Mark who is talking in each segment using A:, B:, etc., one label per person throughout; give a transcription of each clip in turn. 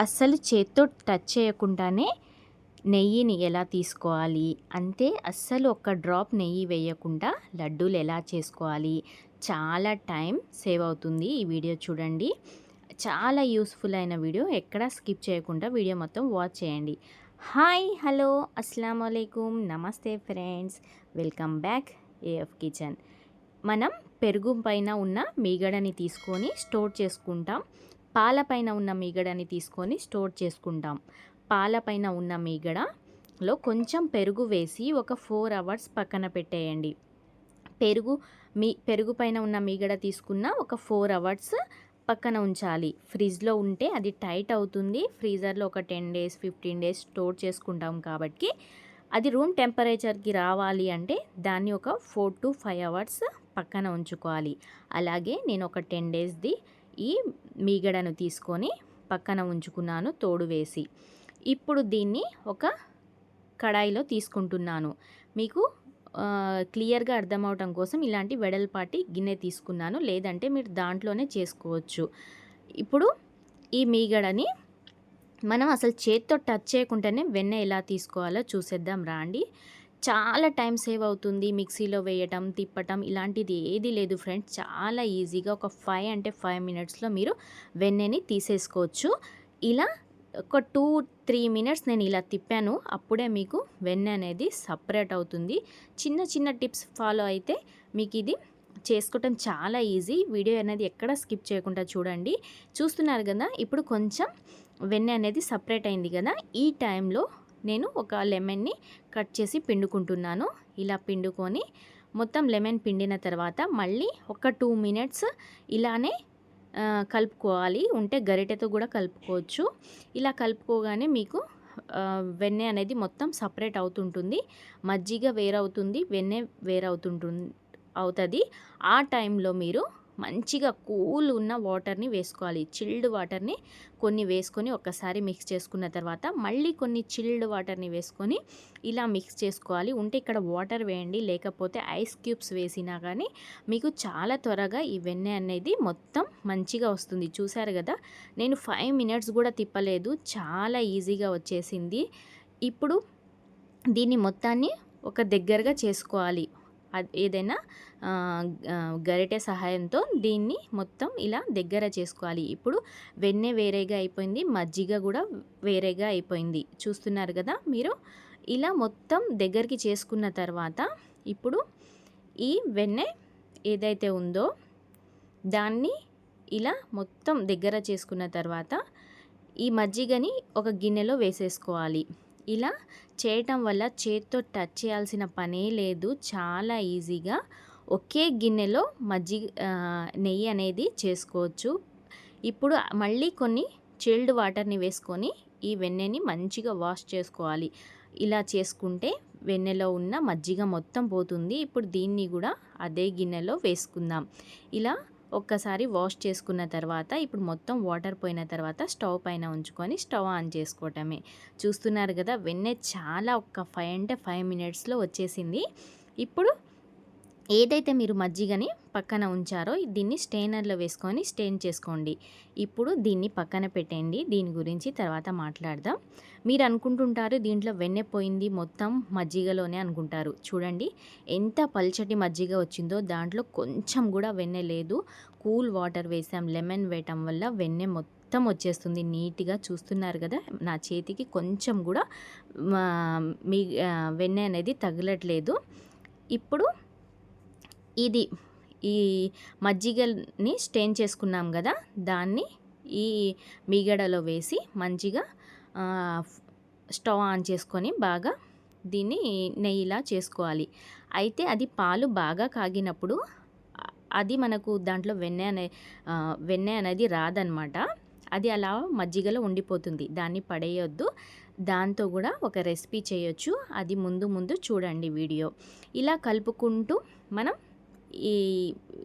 A: అస్సలు చేత్తో టచ్ చేయకుండానే నెయ్యిని ఎలా తీసుకోవాలి? అంతే అస్సలు ఒక్క డ్రాప్ నెయ్యి వేయకుండా లడ్డూలు ఎలా చేసుకోవాలి? చాలా టైం సేవ్ అవుతుంది ఈ వీడియో చూడండి. చాలా యూస్ఫుల్ అయిన వీడియో. ఎక్కడ స్కిప్ చేయకుండా వీడియో మొత్తం వాచ్ చేయండి. హాయ్ హలో అస్సలం అయికుం నమస్తే friends. Welcome back AF kitchen. మనం పెరుగు పైన ఉన్న మీగడని తీసుకొని స్టోర్ చేసుకుంటాం. పాలపైన ఉన్న మీగడని తీసుకొని స్టోర్ చేసుకుంటాం. పాలపైన ఉన్న మీగడలో కొంచెం పెరుగు వేసి ఒక ఫోర్ అవర్స్ పక్కన పెట్టేయండి. పెరుగు మీ పెరుగు పైన ఉన్న మీగడ తీసుకున్న ఒక ఫోర్ అవర్స్ పక్కన ఉంచాలి. ఫ్రిడ్జ్లో ఉంటే అది టైట్ అవుతుంది. ఫ్రీజర్లో ఒక ten days fifteen days store చేసుకుంటాం కాబట్టి అది రూమ్ టెంపరేచర్కి రావాలి అంటే దాన్ని ఒక ఫోర్ టు ఫైవ్ అవర్స్ పక్కన ఉంచుకోవాలి. అలాగే నేను ఒక టెన్ డేస్ది ఈ మీగడను తీసుకొని పక్కన ఉంచుకున్నాను తోడు వేసి. ఇప్పుడు దీన్ని ఒక కడాయిలో తీసుకుంటున్నాను. మీకు క్లియర్గా అర్థమవటం కోసం ఇలాంటి వెడల్పాటి గిన్నె తీసుకున్నాను. లేదంటే మీరు దాంట్లోనే చేసుకోవచ్చు. ఇప్పుడు ఈ మీగడని మనం అసలు చేత్తో టచ్ చేయకుండానే వెన్న ఎలా తీసుకోవాలో చూసేద్దాం. రాండి. చాలా టైం సేవ్ అవుతుంది మిక్సీలో వేయటం తిప్పటం ఇలాంటిది ఏది లేదు ఫ్రెండ్స్. చాలా ఈజీగా ఒక ఫైవ్ అంటే ఫైవ్ మినిట్స్లో మీరు వెన్నెని తీసేసుకోవచ్చు. ఇలా ఒక టూ త్రీ మినిట్స్ నేను ఇలా తిప్పాను. అప్పుడే మీకు వెన్నె అనేది సపరేట్ అవుతుంది. చిన్న చిన్న టిప్స్ ఫాలో అయితే మీకు ఇది చేసుకోవటం చాలా ఈజీ. వీడియో అనేది ఎక్కడ స్కిప్ చేయకుండా చూడండి. చూస్తున్నారు కదా ఇప్పుడు కొంచెం వెన్నె అనేది సపరేట్ అయింది కదా ఈ టైంలో నేను ఒక లెమన్ని కట్ చేసి పిండుకుంటున్నాను. ఇలా పిండుకొని మొత్తం లెమన్ పిండిన తర్వాత మళ్ళీ ఒక టూ మినిట్స్ ఇలానే కలుపుకోవాలి. ఉంటే గరిటెతో కూడా కలుపుకోవచ్చు. ఇలా కలుపుకోగానే మీకు వెన్నె అనేది మొత్తం సపరేట్ అవుతుంటుంది. మజ్జిగ వేరవుతుంది వెన్నె వేరవుతుంటుంది అవుతుంది. ఆ టైంలో మీరు మంచిగా కూల్ ఉన్న వాటర్ని వేసుకోవాలి. చిల్డ్ వాటర్ని కొన్ని వేసుకొని ఒక్కసారి మిక్స్ చేసుకున్న తర్వాత మళ్ళీ కొన్ని చిల్డ్ వాటర్ని వేసుకొని ఇలా మిక్స్ చేసుకోవాలి. ఉంటే ఇక్కడ వాటర్ వేయండి లేకపోతే ఐస్ క్యూబ్స్ వేసినా కానీ మీకు చాలా త్వరగా ఈ వెన్నె అనేది మొత్తం మంచిగా వస్తుంది. చూసారు కదా? నేను ఫైవ్ మినిట్స్ కూడా తిప్పలేదు. చాలా ఈజీగా వచ్చేసింది. ఇప్పుడు దీన్ని మొత్తాన్ని ఒక దగ్గరగా చేసుకోవాలి. ఏదైనా గరిటె సహాయంతో దీన్ని మొత్తం ఇలా దగ్గర చేసుకోవాలి. ఇప్పుడు వెన్నె వేరేగా అయిపోయింది మజ్జిగ కూడా వేరేగా అయిపోయింది. చూస్తున్నారు కదా మీరు? ఇలా మొత్తం దగ్గరికి చేసుకున్న తర్వాత ఇప్పుడు ఈ వెన్నె ఏదైతే ఉందో దాన్ని ఇలా మొత్తం దగ్గర చేసుకున్న తర్వాత ఈ మజ్జిగని ఒక గిన్నెలో వేసేసుకోవాలి. ఇలా చేయటం వల్ల చేత్తో టచ్ చేయాల్సిన పనే లేదు. చాలా ఈజీగా ఒకే గిన్నెలో మజ్జిగ నెయ్యి అనేది చేసుకోవచ్చు. ఇప్పుడు మళ్ళీ కొన్ని చిల్డ్ వాటర్ని వేసుకొని ఈ వెన్నెని మంచిగా వాష్ చేసుకోవాలి. ఇలా చేసుకుంటే వెన్నెలో ఉన్న మజ్జిగ మొత్తం పోతుంది. ఇప్పుడు దీన్ని కూడా అదే గిన్నెలో వేసుకుందాం. ఇలా ఒక్కసారి వాష్ చేసుకున్న తర్వాత ఇప్పుడు మొత్తం వాటర్ పోయిన తర్వాత స్టవ్ పైన ఉంచుకొని స్టవ్ ఆన్ చేసుకోవటమే. చూస్తున్నారు కదా వెన్నె చాలా ఒక ఫైవ్ అంటే ఫైవ్ మినిట్స్లో వచ్చేసింది. ఇప్పుడు ఏదైతే మీరు మజ్జిగని పక్కన ఉంచారో దీన్ని స్టెయినర్లో వేసుకొని స్టెయిన్ చేసుకోండి. ఇప్పుడు దీన్ని పక్కన పెట్టండి దీని గురించి తర్వాత మాట్లాడదాం. మీరు అనుకుంటుంటారు దీంట్లో వెన్నె పోయింది మొత్తం మజ్జిగలోనే అనుకుంటారు. చూడండి ఎంత పల్చటి మజ్జిగ వచ్చిందో దాంట్లో కొంచెం కూడా వెన్నె లేదు. కూల్ వాటర్ వేసాం లెమన్ వేయటం వల్ల వెన్నె మొత్తం వచ్చేస్తుంది. నీట్గా చూస్తున్నారు కదా నా చేతికి కొంచెం కూడా మీ వెన్నె అనేది తగలట్లేదు. ఇప్పుడు ఇది ఈ మజ్జిగని స్టెయిన్ చేసుకున్నాం కదా దాన్ని ఈ మిగడలో వేసి మంచిగా స్టవ్ ఆన్ చేసుకొని బాగా దీన్ని నెయ్యిలా చేసుకోవాలి. అయితే అది పాలు బాగా కాగినప్పుడు అది మనకు దాంట్లో వెన్నె అనే వెన్నె అనేది రాదనమాట. అది అలా మజ్జిగలో ఉండిపోతుంది. దాన్ని పడేయొద్దు. దాంతో కూడా ఒక రెసిపీ చేయొచ్చు. అది ముందు ముందు చూడండి వీడియో. ఇలా కలుపుకుంటూ మనం ఈ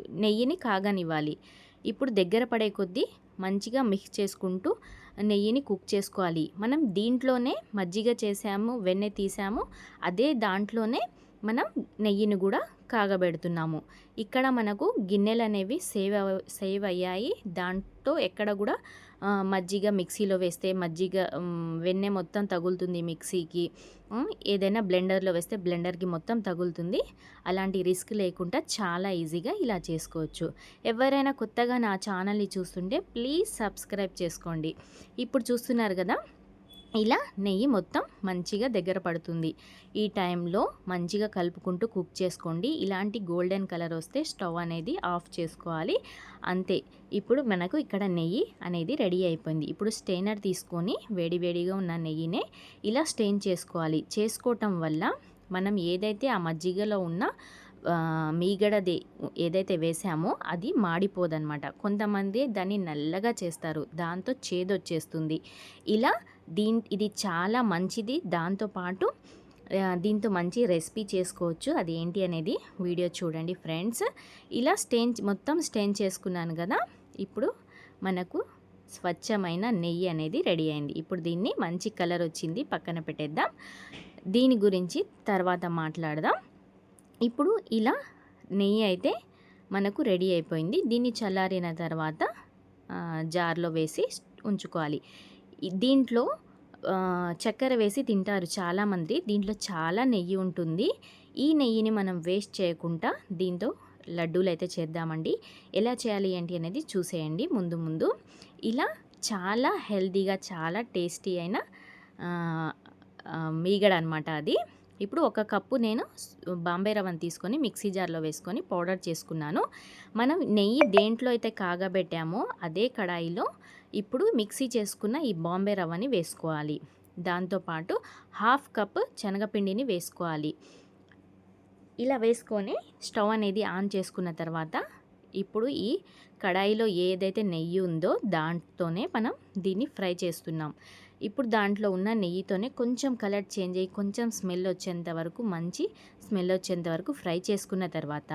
A: నెయ్యిని కాగనివ్వాలి. ఇప్పుడు దగ్గర పడే కొద్దీ మంచిగా మిక్స్ చేసుకుంటూ నెయ్యిని కుక్ చేసుకోవాలి. మనం దీంట్లోనే మజ్జిగ చేసాము వెన్నె తీసాము అదే దాంట్లోనే మనం నెయ్యిని కూడా కాగబెడుతున్నాము. ఇక్కడ మనకు గిన్నెలు అనేవి సేవ్ సేవ్ అయ్యాయి. దాంట్లో ఎక్కడ కూడా మజ్జిగ మిక్సీలో వేస్తే మజ్జిగ వెన్నె మొత్తం తగులుతుంది మిక్సీకి. ఏదైనా బ్లెండర్లో వేస్తే బ్లెండర్కి మొత్తం తగులుతుంది. అలాంటి రిస్క్ లేకుండా చాలా ఈజీగా ఇలా చేసుకోవచ్చు. ఎవరైనా కొత్తగా నా ఛానల్ని చూస్తుంటే ప్లీజ్ సబ్స్క్రైబ్ చేసుకోండి. ఇప్పుడు చూస్తున్నారు కదా ఇలా నెయ్యి మొత్తం మంచిగా దగ్గర పడుతుంది. ఈ టైంలో మంచిగా కలుపుకుంటూ కుక్ చేసుకోండి. ఇలాంటి గోల్డెన్ కలర్ వస్తే స్టవ్ అనేది ఆఫ్ చేసుకోవాలి. అంతే. ఇప్పుడు మనకు ఇక్కడ నెయ్యి అనేది రెడీ అయిపోయింది. ఇప్పుడు స్టెయినర్ తీసుకొని వేడివేడిగా ఉన్న నెయ్యినే ఇలా స్టెయిన్ చేసుకోవాలి. చేసుకోవటం వల్ల మనం ఏదైతే ఆ మజ్జిగలో ఉన్న మీగడది ఏదైతే వేసామో అది మాడిపోదన్నమాట. కొంతమంది దాన్ని నల్లగా చేస్తారు. దాంతో చేదొచ్చేస్తుంది. ఇలా దీన్ ఇది చాలా మంచిది. దాంతోపాటు దీంతో మంచి రెసిపీ చేసుకోవచ్చు. అది ఏంటి అనేది వీడియో చూడండి ఫ్రెండ్స్. ఇలా స్టెయిన్ మొత్తం స్టెయిన్ చేసుకున్నాను కదా ఇప్పుడు మనకు స్వచ్ఛమైన నెయ్యి అనేది రెడీ అయింది. ఇప్పుడు దీన్ని మంచి కలర్ వచ్చింది. పక్కన పెట్టేద్దాం. దీని గురించి తర్వాత మాట్లాడదాం. ఇప్పుడు ఇలా నెయ్యి అయితే మనకు రెడీ అయిపోయింది. దీన్ని చల్లారిన తర్వాత జార్లో వేసి ఉంచుకోవాలి. దీంట్లో చక్కెర వేసి తింటారు చాలామంది. దీంట్లో చాలా నెయ్యి ఉంటుంది. ఈ నెయ్యిని మనం వేస్ట్ చేయకుండా దీంతో లడ్డూలు అయితే చేద్దామండి. ఎలా చేయాలి ఏంటి అనేది చూసేయండి ముందు ముందు. ఇలా చాలా హెల్తీగా చాలా టేస్టీ అయిన మీగడ అనమాట అది. ఇప్పుడు ఒక కప్పు నేను బాంబే రవ్వను తీసుకొని మిక్సీ జార్లో వేసుకొని పౌడర్ చేసుకున్నాను. మనం నెయ్యి దేంట్లో అయితే కాగబెట్టామో అదే కడాయిలో ఇప్పుడు మిక్సీ చేసుకున్న ఈ బాంబే రవ్వని వేసుకోవాలి. దాంతోపాటు హాఫ్ కప్ శనగపిండిని వేసుకోవాలి. ఇలా వేసుకొని స్టవ్ అనేది ఆన్ చేసుకున్న తర్వాత ఇప్పుడు ఈ కడాయిలో ఏదైతే నెయ్యి ఉందో దాంతోనే మనం దీన్ని ఫ్రై చేస్తున్నాం. ఇప్పుడు దాంట్లో ఉన్న నెయ్యితోనే కొంచెం కలర్ చేంజ్ అయ్యి కొంచెం స్మెల్ వచ్చేంత వరకు మంచి స్మెల్ వచ్చేంత వరకు ఫ్రై చేసుకున్న తర్వాత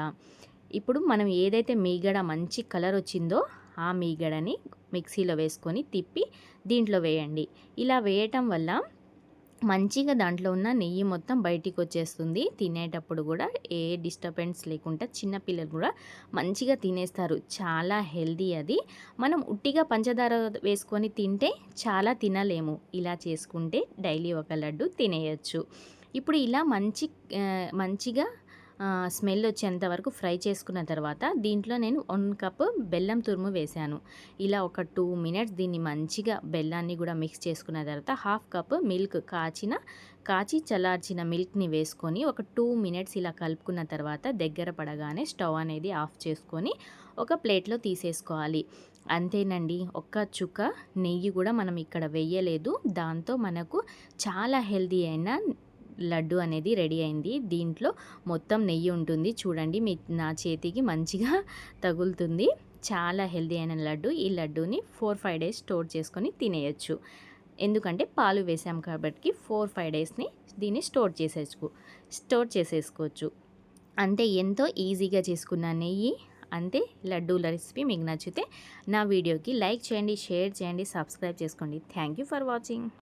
A: ఇప్పుడు మనం ఏదైతే మీగడ మంచి కలర్ వచ్చిందో ఆ మీగడని మిక్సీలో వేసుకొని తిప్పి దీంట్లో వేయండి. ఇలా వేయటం వల్ల మంచిగా దాంట్లో ఉన్న నెయ్యి మొత్తం బయటికి వచ్చేస్తుంది తినేటప్పుడు కూడా ఏ డిస్టర్బెన్స్ లేకుండా చిన్నపిల్లలు కూడా మంచిగా తినేస్తారు. చాలా హెల్దీ అది. మనం ఉట్టిగా పంచదార వేసుకొని తింటే చాలా తినలేము. ఇలా చేసుకుంటే డైలీ ఒక లడ్డు తినేయచ్చు. ఇప్పుడు ఇలా మంచి మంచిగా స్మెల్ వచ్చేంత వరకు ఫ్రై చేసుకున్న తర్వాత దీంట్లో నేను వన్ కప్ బెల్లం తురుము వేశాను. ఇలా ఒక టూ మినిట్స్ దీన్ని మంచిగా బెల్లాన్ని కూడా మిక్స్ చేసుకున్న తర్వాత హాఫ్ కప్ మిల్క్ కాచిన కాచి చల్లార్చిన మిల్క్ని వేసుకొని ఒక టూ మినిట్స్ ఇలా కలుపుకున్న తర్వాత దగ్గర పడగానే స్టవ్ అనేది ఆఫ్ చేసుకొని ఒక ప్లేట్లో తీసేసుకోవాలి. అంతేనండి ఒక్క చుక్క నెయ్యి కూడా మనం ఇక్కడ వేయలేదు. దాంతో మనకు చాలా హెల్దీ అయిన లడ్డు అనేది రెడీ అయింది. దీంట్లో మొత్తం నెయ్యి ఉంటుంది. చూడండి మీ నా చేతికి మంచిగా తగులుతుంది. చాలా హెల్దీ అయిన లడ్డు. ఈ లడ్డూని ఫోర్ ఫైవ్ డేస్ స్టోర్ చేసుకొని తినేయచ్చు. ఎందుకంటే పాలు వేసాం కాబట్టి ఫోర్ ఫైవ్ డేస్ని దీన్ని స్టోర్ చేసేసుకో స్టోర్ చేసేసుకోవచ్చు. అంతే ఎంతో ఈజీగా చేసుకున్న నెయ్యి. అంతే లడ్డూల రెసిపీ మీకు నచ్చితే నా వీడియోకి లైక్ చేయండి షేర్ చేయండి సబ్స్క్రైబ్ చేసుకోండి. Thank you for watching.